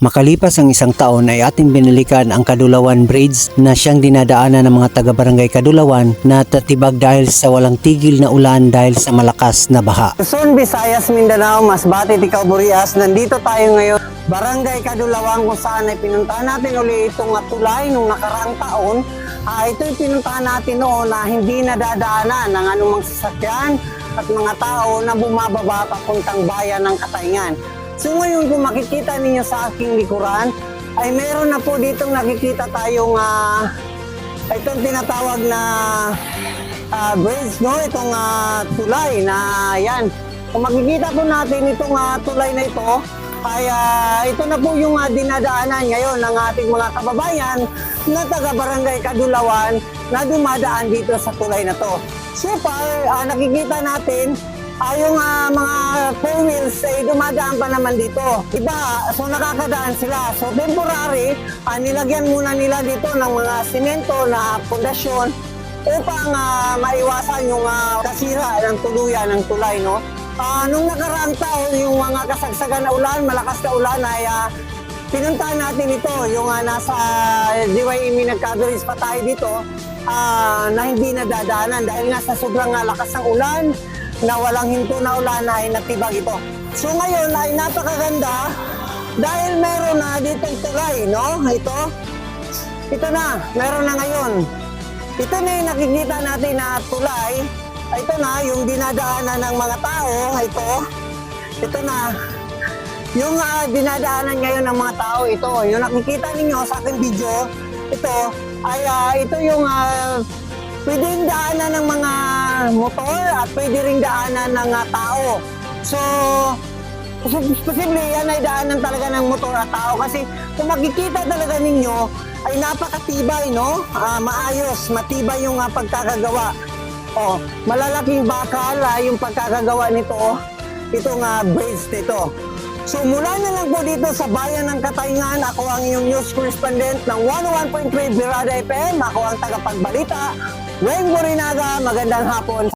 Makalipas ang isang taon ay ating binalikan ang Kadulawan Bridge na siyang dinadaanan ng mga taga-barangay Kadulawan na tatibag dahil sa walang tigil na ulan dahil sa malakas na baha. Luzon, Visayas, Mindanao, Masbate, Ikaw, Burias, nandito tayo ngayon. Barangay Kadulawan kung saan ay pinuntahan natin uli itong tulay nung nakaraang taon. Ah, ito yung pinuntahan natin noon na hindi nadadaanan ng anumang sasakyan at mga tao na bumababa papuntang bayan ng Katayngan. So ngayon kung makikita ninyo sa aking likuran, ay meron na po ditong nakikita tayong ah, itong tinatawag na ah, bridge, no? Itong ah, tulay na yan. Kung makikita po natin itong ah, tulay na ito, ay ah, ito na po yung ah, dinadaanan ngayon ng ating mga kababayan na taga Barangay Kadulawan na dumadaan dito sa tulay na to. So far, ah, nakikita natin ay yung ah, mga four wheels ay dumadaan pa naman dito. Iba, so nakakadaan sila. So temporary, ah, nilagyan muna nila dito ng mga simento na pundasyon upang ah, maiwasan yung ah, kasira ng tuluyan ng tulay, no? Ah, nung nakaraang taon, yung mga kasagsagan na ulan, malakas na ulan ay ah, pinuntahan natin ito, yung ah, nasa DYME nagkagaris pa tayo dito, ah, na hindi nadadaanan dahil nga sa sobrang ah, lakas ng ulan, na walang hinto na ulan ay natibag ito. So ngayon ay napakaganda dahil meron na ditong tulay, no? Ito, ito na, meron na ngayon. Ito na yung nakikita natin na tulay. Ito na, yung dinadaanan ng mga tao. Ito, ito na. Yung ah, dinadaanan ngayon ng mga tao, ito. Yung nakikita ninyo sa aking video, ito, ay ah, ito yung ah, pwedeng daanan ng mga motor at pwede rin daanan ng ah, tao. So, pos- posible yan ay daanan talaga ng motor at tao kasi kung makikita talaga ninyo ay napakatibay, no? Ah, maayos, matibay yung ah, pagkakagawa. Oh, malalaking bakal ah, yung pagkakagawa nito, oh. itong uh, bridge nito. So mula na lang po dito sa bayan ng Katayngan, ako ang inyong news correspondent ng 101.3 Birada FM. Ako ang tagapagbalita, Weng Borinaga. Magandang hapon.